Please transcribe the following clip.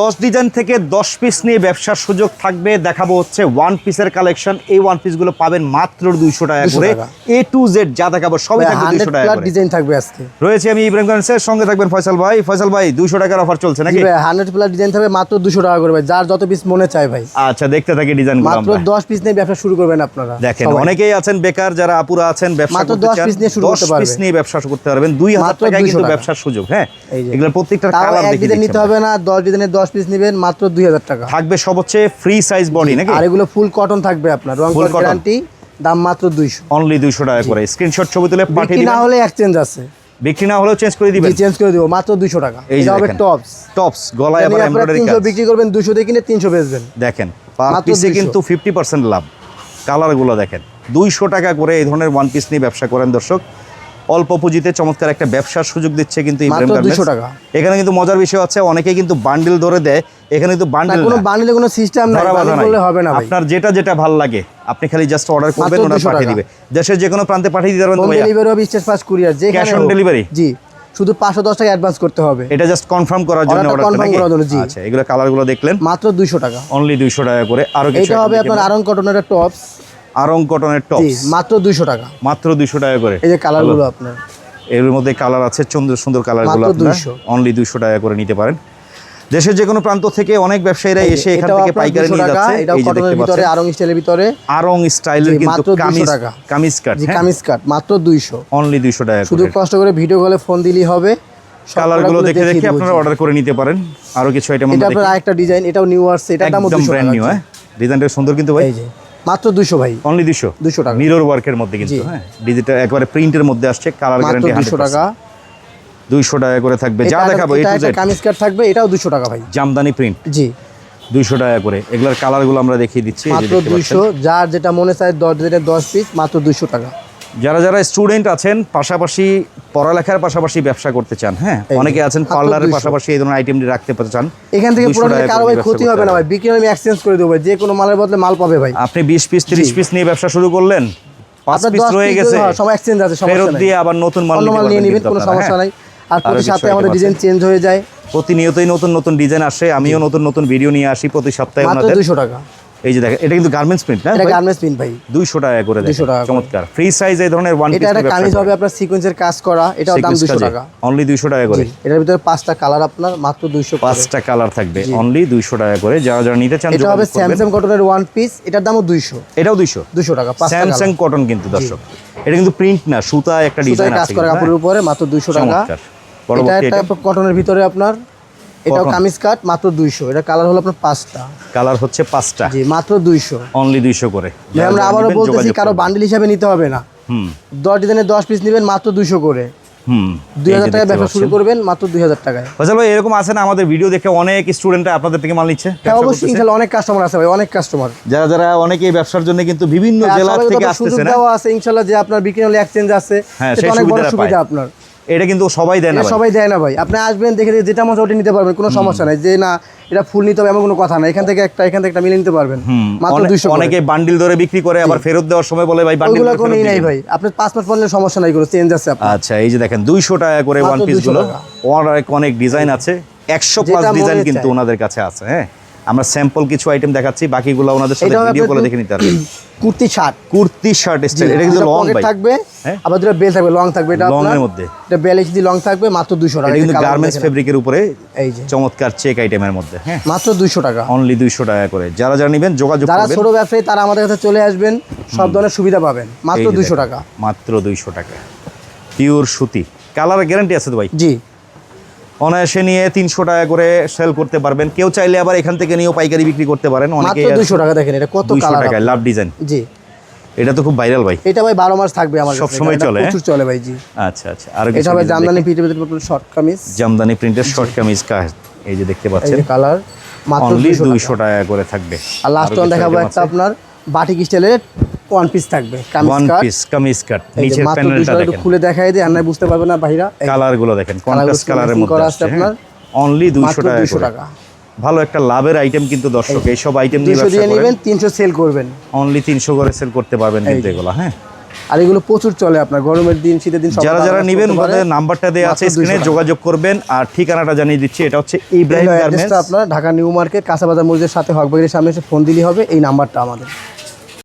দশ ডিজাইন থেকে দশ পিস নিয়ে ব্যবসার সুযোগ থাকবে। দেখাবো হচ্ছে ওয়ান পিসের কালেকশন এই ওয়ান পিসগুলো পাবেন মাত্র দুইশো টাকা করে। এ টু জেড যা দেখাবো সবই থাকবে দুইশো টাকা ডিজাইন থাকবে আজকে। রয়েছে আমি ইব্রাহিম গার্মেন্টসের সঙ্গে থাকবেন ফয়সাল ভাই। ফয়সাল ভাই দুইশো টাকার অফার চলছে নাকি? হান্ড্রেড প্লাস ডিজাইন থাকবে মাত্র দুশো টাকা করে ভাই যার যত পিস মনে চায় ভাই। আচ্ছা দেখতে থাকি ডিজাইন মাত্র দশ পিস নিয়ে ব্যবসা শুরু করবেন আপনারা দেখেন অনেকেই আছেন বেকার যারা আপুরা আছেন ব্যবসা মাত্র করতে 10 চান piece নিয়ে শুরু করতে পারবে। piece নিয়ে ব্যবসা করতে পারবেন। দুই হাজার টাকায় কিন্তু টাকা। ব্যবসার সুযোগ হ্যাঁ। এগুলো প্রত্যেকটা কালার দেখে নিতে হবে না দশ ডিজাইনের দশ পিস নেবেন মাত্র দুই হাজার টাকা। থাকবে সব হচ্ছে ফ্রি সাইজ বডি নাকি? আর এগুলো ফুল কটন থাকবে আপনার রং গ্যারান্টি দাম মাত্র দুইশো। অনলি দুইশো টাকা করে। স্ক্রিনশট ছবি তুলে পাঠিয়ে না হলে এক্সচেঞ্জ আছে। বিক্রি না হলেও চেঞ্জ করে দিবেন? চেঞ্জ করে দিব। মাত্র টাকা। এটা হবে টপস টপস গলায় আবার এমব্রয়ডারি কাজ। বিক্রি করবেন দিয়ে কিনে তিনশো বেচবেন। দেখেন পার পিসে কিন্তু ফিফটি পার্সেন্ট লাভ। কালারগুলো দেখেন। দুইশো টাকা করে এই ধরনের ওয়ান পিস নিয়ে ব্যবসা করেন দর্শক। অল্প পুঁজিতে চমৎকার একটা ব্যবসার সুযোগ দিচ্ছে কিন্তু ইব্রাহিম গার্মেন্টস টাকা। এখানে কিন্তু মজার বিষয় আছে অনেকেই কিন্তু বান্ডিল ধরে দেয়। এখানে কিন্তু বান্ডিল কোনো বান্ডিলে কোনো সিস্টেম নাই বান্ডিল হবে না আপনার যেটা যেটা ভালো লাগে আপনি খালি জাস্ট অর্ডার করবেন ওরা পাঠিয়ে দিবে। দেশের যে কোনো প্রান্তে পাঠিয়ে দিতে পারবেন ভাইয়া? ডেলিভারি হবে স্টেট ফাস্ট কুরিয়ার যে Cash on delivery? জি শুধু পাঁচশো দশ টাকা অ্যাডভান্স করতে হবে। এটা জাস্ট কনফার্ম করার জন্য অর্ডার confirm করার জন্য, জি। আচ্ছা এগুলো কালারগুলো দেখলেন। মাত্র দুইশো টাকা। অনলি দুইশো টাকা করে। আরও কিছু এটা হবে আপনার আরং কটনের টপস আরং কটনের জি টপস মাত্র দুইশো টাকা। মাত্র দুইশো টাকা করে। এই যে কালারগুলো আপনার। এর মধ্যে কালার আছে সুন্দর সুন্দর কালারগুলো আপনারা অনলি দুইশো টাকা করে নিতে পারেন। দেশের যে কোনো প্রান্ত থেকে অনেক ব্যবসায়ীরা এসে এখান থেকে পাইকারি নিয়ে যাচ্ছে। এই যে দেখতে পাচ্ছেন। আরং স্টাইলের ভিতরে। আরং স্টাইলের কিন্তু কামিজ কামিজ কাট জি কামিজ কাট মাত্র দুইশো। অনলি দুইশো টাকা শুধু কষ্ট করে ভিডিও কলে ফোন দিলেই হবে। কালারগুলো দেখে দেখে আপনারা অর্ডার করে নিতে পারেন। আরও কিছু আইটেম এটা আপনার আরেকটা ডিজাইন এটাও নিউ আসছে দামও একদম দুশো ব্র্যান্ড নিউ হ্যাঁ? ডিজাইনটা সুন্দর কিন্তু ভাই। এই যে। মাত্র 200 ভাই। অনলি 200 200 টাকা। মিরর ওয়ার্কের মধ্যে কিন্তু হ্যাঁ? ডিজিটাল একবারে প্রিন্টের মধ্যে আসছে কালার গ্যারান্টি টাকা। দুইশো টাকা করে থাকবে। যা দেখাবো এটা কামিজ কাট থাকবে এটাও দুশো টাকা ভাই। জামদানি প্রিন্ট জি। দুইশো টাকা করে। এগুলোর কালারগুলো আমরা দেখিয়ে দিচ্ছি মাত্র দেখতে দুইশো পাচ্ছেন। যার যেটা মনে চায় দশ ডিজাইনের দশ পিস মাত্র দুইশো টাকা। যারা যারা স্টুডেন্ট আছেন পাশাপাশি পড়ালেখার পাশাপাশি ব্যবসা করতে চান হ্যাঁ? অনেকে আছেন পার্লারের পাশাপাশি এই ধরনের আইটেমটি রাখতে চান। এখান থেকে 200 পুরো টাকা কারও ভাই ক্ষতি হবে না ভাই। বিক্রি আমি এক্সচেঞ্জ করে দেবো। যে কোনো মালের বদলে মাল পাবে ভাই। আপনি বিশ পিস তিরিশ পিস নিয়ে ব্যবসা শুরু করলেন পাঁচ পিস 10 রয়ে গেছে হ্যাঁ, সব এক্সচেঞ্জ আছে সমস্যা ফেরত দিয়ে আবার নতুন মাল নিয়ে নিবেন কোনো সমস্যা হ্যাঁ? নাই। আর প্রতি সপ্তাহে আমাদের ডিজাইন চেঞ্জ হয়ে যায়। প্রতিনিয়তই নতুন নতুন ডিজাইন আসে আমিও নতুন নতুন ভিডিও নিয়ে আসি প্রতি সপ্তাহে ওনাদের। দুইশো টাকা। এই যে দেখেন এটা কিন্তু গার্মেন্টস প্রিন্ট না এটা গার্মেন্টস পিন ভাই। দুইশো টাকা করে 200 টাকা দেখেন চমৎকার। ফ্রি সাইজ এই ধরনের ওয়ান এটা একটা কামিজ হবে আপনার সিকোয়েন্সের কাজ করা এটাও দাম দুশো টাকা। অনলি দুইশো টাকা করে। এটার ভিতরে পাঁচটা কালার আপনার মাত্র দুইশো পাঁচটা কালার থাকবে। অনলি দুইশো টাকা করে। যারা যারা নিতে চান এটা হবে স্যামসাং কটনের ওয়ান পিস এটার দামও দুইশো। এটাও দুইশো। দুশো টাকা পাঁচটা স্যামসাং কটন কিন্তু দর্শক। এটা কিন্তু প্রিন্ট না সুতা একটা ডিজাইন কাজ করা কাপড়ের উপরে মাত্র দুইশো হ্যাঁ? টাকা এটা একটা কটনের ভিতরে আপনার এটাও কামিজ কাট মাত্র দুইশো। এটা কালার হলো আপনার পাঁচটা। কালার হচ্ছে পাঁচটা। জি মাত্র দুইশো। অনলি দুইশো করে। আমরা নিবেন, বলতেছি কারও। বান্ডিল হিসাবে নিতে হবে না। হুম। দশ ডিজাইনের দশ পিস নেবেন মাত্র দুইশো করে। হুম। ব্যবসা শুরু করবেন মাত্র টাকায়। ভাই এরকম আছে না আমাদের ভিডিও দেখে অনেক স্টুডেন্টরা আপনাদের থেকে মাল নিচ্ছে? হ্যাঁ অবশ্যই? অনেক কাস্টমার আছে ভাই অনেক কাস্টমার যারা যারা অনেকেই ব্যবসার জন্য কিন্তু বিভিন্ন জেলা থেকে আসতেছে না। আছে ইনশাল্লাহ যে আপনার বিক্রি হলে এক্সচেঞ্জ আছে হ্যাঁ, অনেক বড় সুবিধা আপনার। এটা কিন্তু সবাই দেয় না সবাই দেয় না ভাই। আপনি আসবেন দেখে যেটা মতো ওটা নিতে পারবেন কোনো সমস্যা নাই। যে না এটা ফুল নিতে হবে এমন কোনো কথা না এখান থেকে একটা এখান থেকে একটা মিলে নিতে পারবেন। মাত্র অনেক- দুইশো অনেকে বান্ডিল ধরে বিক্রি করে আবার ফেরত দেওয়ার সময় বলে ভাই বান্ডিল কোনো নাই ভাই। পাঁচ মাস পড়লে সমস্যা নাই কোনো চেঞ্জ আছে আপনার। আচ্ছা এই যে দেখেন দুইশো টাকা করে ওয়ান পিসগুলো। অনেক অনেক ডিজাইন আছে। একশো যেটা প্লাস ডিজাইন কিন্তু ওনাদের কাছে আছে হ্যাঁ? আমরা স্যাম্পল কিছু আইটেম দেখাচ্ছি বাকিগুলো ওনাদের সাথে ভিডিও আপনার দেখে নিতে পারবেন। Kurti shirt kurti shirt style এটা কিন্তু লং ভাই থাকবে হ্যাঁ? আবার দুটো বেল থাকবে লং থাকবে এটা লং এর মধ্যে। এটা বেল এইচডি লং থাকবে মাত্র দুইশো টাকা। এটা কিন্তু গার্মেন্টস ফেব্রিকের উপরে এই যে। চমৎকার চেক আইটেমের মধ্যে হ্যাঁ? মাত্র দুইশো টাকা। অনলি দুইশো টাকা করে। যারা যারা নেবেন যোগাযোগ করবেন। যারা ছোট ব্যবসায়ী তারা আমাদের কাছে চলে আসবেন সব ধরনের সুবিধা পাবেন। মাত্র যে দুইশো দেখেন, টাকা। মাত্র দুইশো টাকা। পিওর সুতি। কালার গ্যারান্টি আছে তো ভাই? জি। অনায়াসে নিয়ে তিনশো টাকা করে সেল করতে পারবেন। কেউ চাইলে আবার এখান থেকে নিয়েও পাইকারি বিক্রি করতে পারেন। অনেকে দুইশো টাকা দেখেন এটা কত টাকায় লাভ ডিজাইন জি। এটা তো খুব ভাইরাল ভাই। এটা ভাই বারো মাস থাকবে আমার সব সময় চলে, হ্যাঁ? প্রচুর চলে ভাই জি। আচ্ছা আচ্ছা। আর এটা হবে জামদানি পিঠে ভিতরে শর্ট কামিজ। জামদানি প্রিন্টের শর্ট কামিজ কাজ এই যে দেখতে এই পাচ্ছেন। যে কালার মাত্র অনলি দুইশো দুইশো টাকা করে থাকবে। আর লাস্ট ওয়ান দেখাবো একটা আপনার বাটিক স্টাইলের ওয়ান পিস থাকবে। ওয়ান পিস কামিজ কাট নিচের প্যানেলটা দেখেন। খুলে দেখাই দিই আর বুঝতে পারবে না ভাইরা। এই কালারগুলো দেখেন কন্ট্রাস্ট কালারের মধ্যে আছে আপনার। অনলি টাকা। ভালো একটা লাভের আইটেম কিন্তু দর্শক এইসব আইটেম নিয়ে ব্যবসা দিয়ে নেবেন তিনশো সেল করবেন। অনলি তিনশো করে সেল করতে পারবেন কিন্তু এগুলো হ্যাঁ? আর এগুলো প্রচুর চলে আপনার গরমের দিন শীতের দিন যারা যারা নেবেন ওদের নাম্বারটা দেওয়া আছে স্ক্রিনে যোগাযোগ করবেন। আর ঠিকানাটা জানিয়ে দিচ্ছি এটা হচ্ছে ইব্রাহিম এই গার্মেন্টস আপনার ঢাকা নিউ মার্কেট কাঁচাবাজার মসজিদের সাথে হকবাগের সামনে এসে ফোন দিলেই হবে এই নাম্বারটা আমাদের।